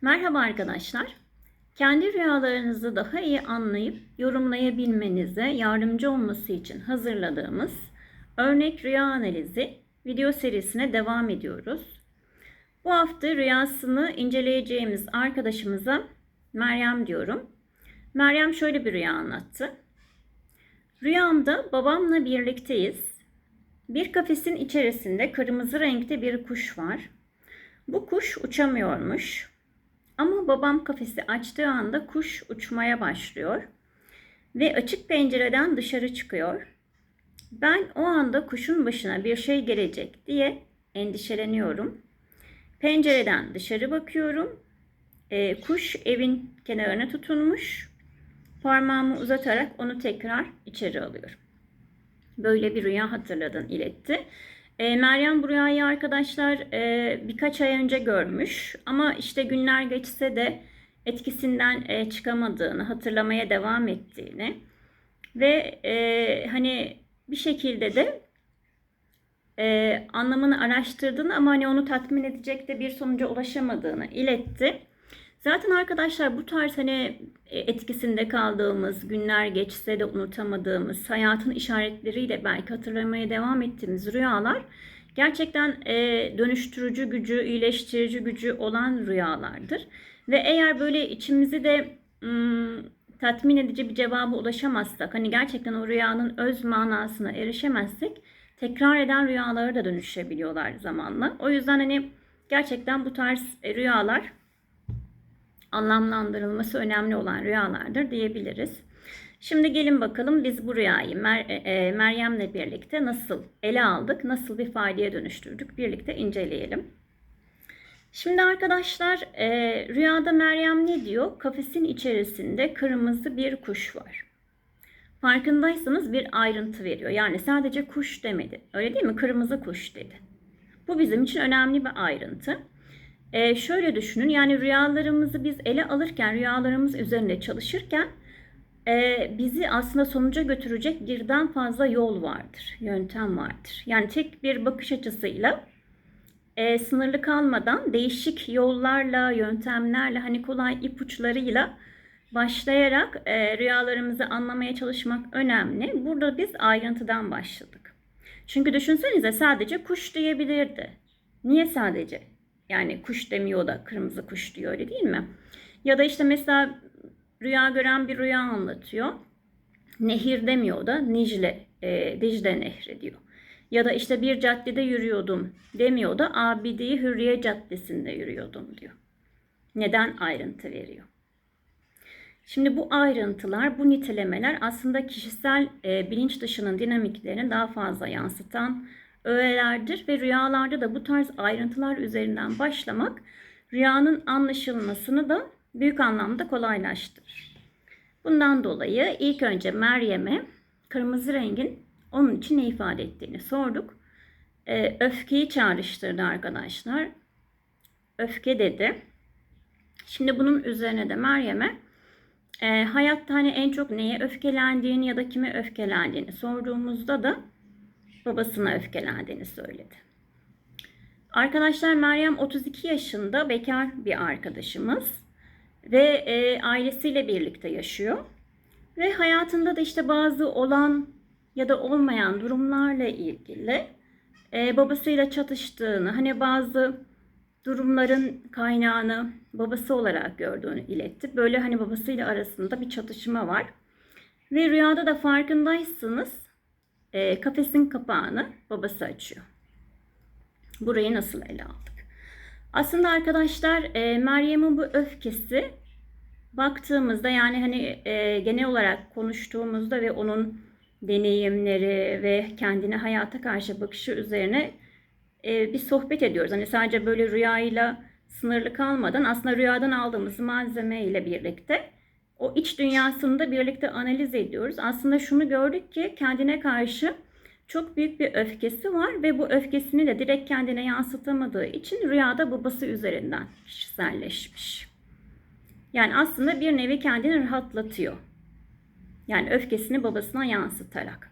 Merhaba arkadaşlar. Kendi rüyalarınızı daha iyi anlayıp yorumlayabilmenize yardımcı olması için hazırladığımız örnek rüya analizi video serisine devam ediyoruz. Bu hafta rüyasını inceleyeceğimiz arkadaşımıza Meryem diyorum. Meryem şöyle bir rüya anlattı. Rüyamda babamla birlikteyiz. Bir kafesin içerisinde kırmızı renkte bir kuş var. Bu kuş uçamıyormuş. Ama babam kafesi açtığı anda kuş uçmaya başlıyor ve açık pencereden dışarı çıkıyor. Ben o anda kuşun başına bir şey gelecek diye endişeleniyorum. Pencereden dışarı bakıyorum. E, kuş evin kenarına tutunmuş. Parmağımı uzatarak onu tekrar içeri alıyorum. Böyle bir rüya hatırladın iletti. E, Meryem bu rüyayı arkadaşlar e, birkaç ay önce görmüş ama işte günler geçse de etkisinden e, çıkamadığını, hatırlamaya devam ettiğini ve e, hani bir şekilde de e, anlamını araştırdığını ama hani onu tatmin edecek de bir sonuca ulaşamadığını iletti. Zaten arkadaşlar bu tarz hani e, etkisinde kaldığımız, günler geçse de unutamadığımız, hayatın işaretleriyle belki hatırlamaya devam ettiğimiz rüyalar gerçekten e, dönüştürücü gücü, iyileştirici gücü olan rüyalardır. Ve eğer böyle içimizi de ım, tatmin edici bir cevaba ulaşamazsak, hani gerçekten o rüyanın öz manasına erişemezsek tekrar eden rüyalara da dönüşebiliyorlar zamanla. O yüzden hani gerçekten bu tarz e, rüyalar anlamlandırılması önemli olan rüyalardır diyebiliriz. Şimdi gelin bakalım biz bu rüyayı Mer e, Meryem'le birlikte nasıl ele aldık, nasıl bir faileye dönüştürdük birlikte inceleyelim. Şimdi arkadaşlar e, rüyada Meryem ne diyor? Kafesin içerisinde kırmızı bir kuş var. Farkındaysanız bir ayrıntı veriyor. Yani sadece kuş demedi. Öyle değil mi? Kırmızı kuş dedi. Bu bizim için önemli bir ayrıntı. Ee, şöyle düşünün yani rüyalarımızı biz ele alırken, rüyalarımız üzerinde çalışırken e, bizi aslında sonuca götürecek birden fazla yol vardır, yöntem vardır. Yani tek bir bakış açısıyla e, sınırlı kalmadan değişik yollarla, yöntemlerle, hani kolay ipuçlarıyla başlayarak e, rüyalarımızı anlamaya çalışmak önemli. Burada biz ayrıntıdan başladık. Çünkü düşünsenize sadece kuş diyebilirdi. Niye sadece? Yani kuş demiyor da kırmızı kuş diyor öyle değil mi? Ya da işte mesela rüya gören bir rüya anlatıyor. Nehir demiyor da Nicle, e, Dicle Nehri diyor. Ya da işte bir caddede yürüyordum demiyor da Abidi Hürriye Caddesi'nde yürüyordum diyor. Neden ayrıntı veriyor? Şimdi bu ayrıntılar, bu nitelemeler aslında kişisel e, bilinç dışının dinamiklerini daha fazla yansıtan öğelerdir ve rüyalarda da bu tarz ayrıntılar üzerinden başlamak rüyanın anlaşılmasını da büyük anlamda kolaylaştırır. Bundan dolayı ilk önce Meryem'e kırmızı rengin onun için ne ifade ettiğini sorduk. Ee, öfkeyi çağrıştırdı arkadaşlar. Öfke dedi. Şimdi bunun üzerine de Meryem'e e, hayatta hani en çok neye öfkelendiğini ya da kime öfkelendiğini sorduğumuzda da babasına öfkelendiğini söyledi. Arkadaşlar Meryem 32 yaşında bekar bir arkadaşımız ve e, ailesiyle birlikte yaşıyor. Ve hayatında da işte bazı olan ya da olmayan durumlarla ilgili e, babasıyla çatıştığını, hani bazı durumların kaynağını babası olarak gördüğünü iletti. Böyle hani babasıyla arasında bir çatışma var. Ve rüyada da farkındaysanız e, kafesin kapağını babası açıyor. Burayı nasıl ele aldık? Aslında arkadaşlar e, Meryem'in bu öfkesi baktığımızda yani hani e, genel olarak konuştuğumuzda ve onun deneyimleri ve kendine hayata karşı bakışı üzerine e, bir sohbet ediyoruz. Hani sadece böyle rüyayla sınırlı kalmadan aslında rüyadan aldığımız malzeme ile birlikte o iç dünyasını da birlikte analiz ediyoruz. Aslında şunu gördük ki kendine karşı çok büyük bir öfkesi var ve bu öfkesini de direkt kendine yansıtamadığı için rüyada babası üzerinden kişiselleşmiş. Yani aslında bir nevi kendini rahatlatıyor. Yani öfkesini babasına yansıtarak.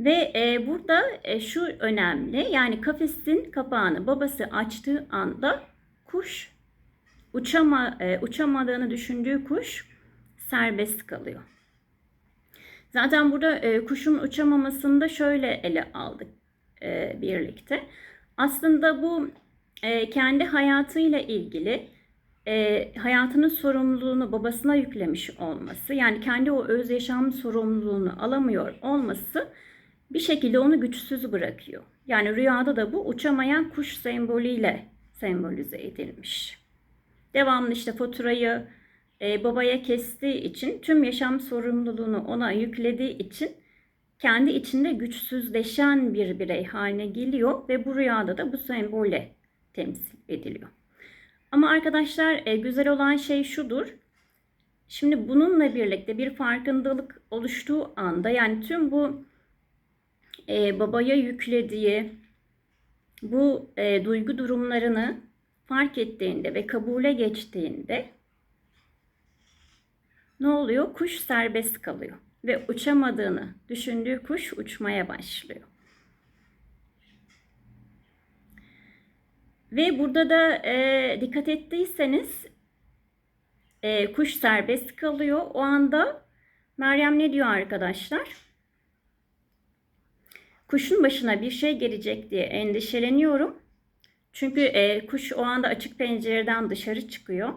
Ve e, burada e, şu önemli yani kafesin kapağını babası açtığı anda kuş uçama e, uçamadığını düşündüğü kuş serbest kalıyor. Zaten burada e, kuşun uçamamasını da şöyle ele aldık e, birlikte. Aslında bu e, kendi hayatıyla ilgili e, hayatının sorumluluğunu babasına yüklemiş olması, yani kendi o öz yaşam sorumluluğunu alamıyor olması bir şekilde onu güçsüz bırakıyor. Yani rüyada da bu uçamayan kuş sembolüyle sembolize edilmiş. Devamlı işte faturayı e, babaya kestiği için tüm yaşam sorumluluğunu ona yüklediği için kendi içinde güçsüzleşen bir birey haline geliyor ve bu rüyada da bu sembolle temsil ediliyor. Ama arkadaşlar e, güzel olan şey şudur. Şimdi bununla birlikte bir farkındalık oluştuğu anda yani tüm bu e, babaya yüklediği bu e, duygu durumlarını fark ettiğinde ve kabule geçtiğinde ne oluyor? Kuş serbest kalıyor ve uçamadığını düşündüğü kuş uçmaya başlıyor. Ve burada da e, dikkat ettiyseniz e, kuş serbest kalıyor. O anda Meryem ne diyor arkadaşlar? Kuşun başına bir şey gelecek diye endişeleniyorum. Çünkü e, kuş o anda açık pencereden dışarı çıkıyor.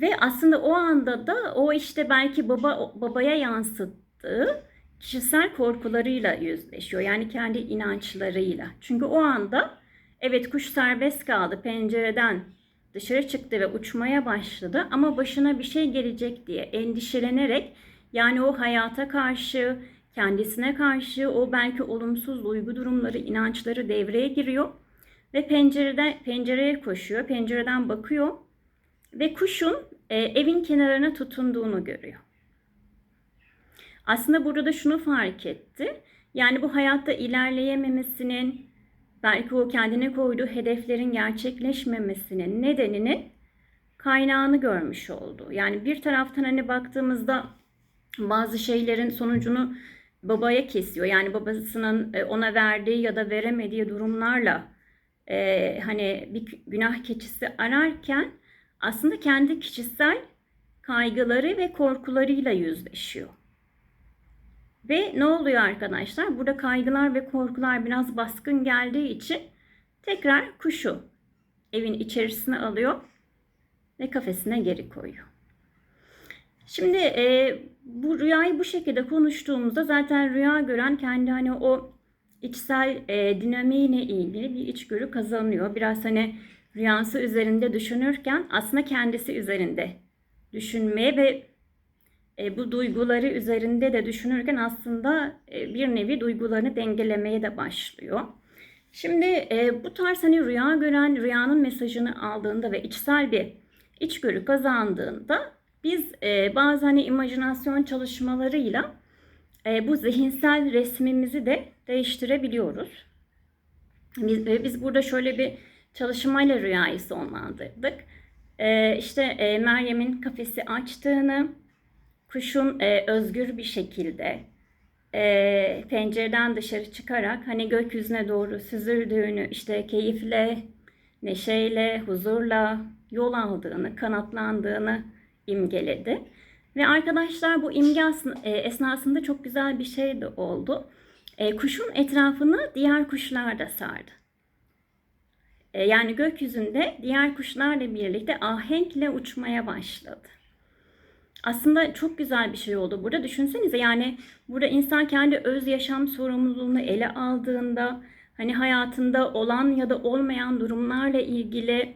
Ve aslında o anda da o işte belki baba babaya yansıttığı kişisel korkularıyla yüzleşiyor. Yani kendi inançlarıyla. Çünkü o anda evet kuş serbest kaldı pencereden dışarı çıktı ve uçmaya başladı ama başına bir şey gelecek diye endişelenerek yani o hayata karşı, kendisine karşı o belki olumsuz duygu durumları, inançları devreye giriyor ve pencereden pencereye koşuyor, pencereden bakıyor ve kuşun e, evin kenarına tutunduğunu görüyor. Aslında burada da şunu fark etti. Yani bu hayatta ilerleyememesinin, belki o kendine koyduğu hedeflerin gerçekleşmemesinin nedeninin kaynağını görmüş oldu. Yani bir taraftan hani baktığımızda bazı şeylerin sonucunu babaya kesiyor. Yani babasının e, ona verdiği ya da veremediği durumlarla e, hani bir günah keçisi ararken aslında kendi kişisel kaygıları ve korkularıyla yüzleşiyor. Ve ne oluyor arkadaşlar? Burada kaygılar ve korkular biraz baskın geldiği için tekrar kuşu evin içerisine alıyor ve kafesine geri koyuyor. Şimdi e, bu rüyayı bu şekilde konuştuğumuzda zaten rüya gören kendi hani o içsel e, dinamiğine ilgili bir içgörü kazanıyor. Biraz hani rüyası üzerinde düşünürken aslında kendisi üzerinde düşünmeye ve e, bu duyguları üzerinde de düşünürken aslında e, bir nevi duygularını dengelemeye de başlıyor. Şimdi e, bu tarz hani rüya gören rüyanın mesajını aldığında ve içsel bir içgörü kazandığında biz e, bazı hani imajinasyon çalışmalarıyla e, bu zihinsel resmimizi de değiştirebiliyoruz. Biz, e, biz burada şöyle bir çalışmayla rüyayı sonlandırdık. E, işte e, Meryem'in kafesi açtığını, kuşun e, özgür bir şekilde e, pencereden dışarı çıkarak hani gökyüzüne doğru süzüldüğünü, işte keyifle, neşeyle, huzurla yol aldığını, kanatlandığını imgeledi. Ve arkadaşlar bu imge e, esnasında çok güzel bir şey de oldu. E, kuşun etrafını diğer kuşlar da sardı. E, yani gökyüzünde diğer kuşlarla birlikte ahenkle uçmaya başladı. Aslında çok güzel bir şey oldu burada. Düşünsenize yani burada insan kendi öz yaşam sorumluluğunu ele aldığında hani hayatında olan ya da olmayan durumlarla ilgili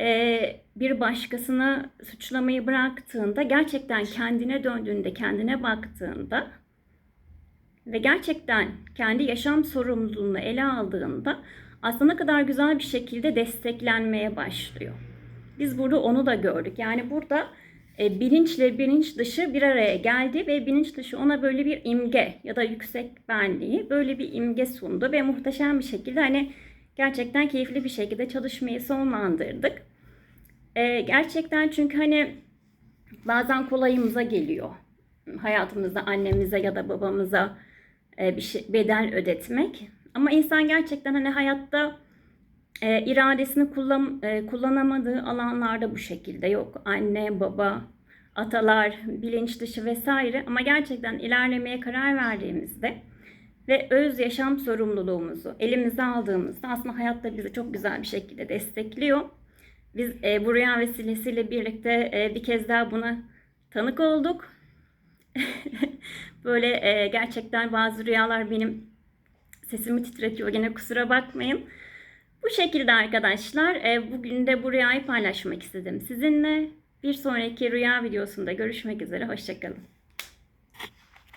e, bir başkasına suçlamayı bıraktığında gerçekten kendine döndüğünde, kendine baktığında ve gerçekten kendi yaşam sorumluluğunu ele aldığında aslında kadar güzel bir şekilde desteklenmeye başlıyor. Biz burada onu da gördük. Yani burada e, bilinçle bilinç dışı bir araya geldi ve bilinç dışı ona böyle bir imge ya da yüksek benliği böyle bir imge sundu ve muhteşem bir şekilde hani gerçekten keyifli bir şekilde çalışmayı sonlandırdık. E, gerçekten çünkü hani bazen kolayımıza geliyor hayatımızda annemize ya da babamıza e, bir şey, bedel ödetmek. Ama insan gerçekten hani hayatta e, iradesini kullan, e, kullanamadığı alanlarda bu şekilde yok. Anne, baba, atalar, bilinç dışı vesaire ama gerçekten ilerlemeye karar verdiğimizde ve öz yaşam sorumluluğumuzu elimize aldığımızda aslında hayat da bizi çok güzel bir şekilde destekliyor. Biz e, bu rüya vesilesiyle birlikte e, bir kez daha buna tanık olduk. Böyle e, gerçekten bazı rüyalar benim sesimi titretiyor. Gene kusura bakmayın. Bu şekilde arkadaşlar e, bugün de bu rüyayı paylaşmak istedim sizinle. Bir sonraki rüya videosunda görüşmek üzere. Hoşçakalın.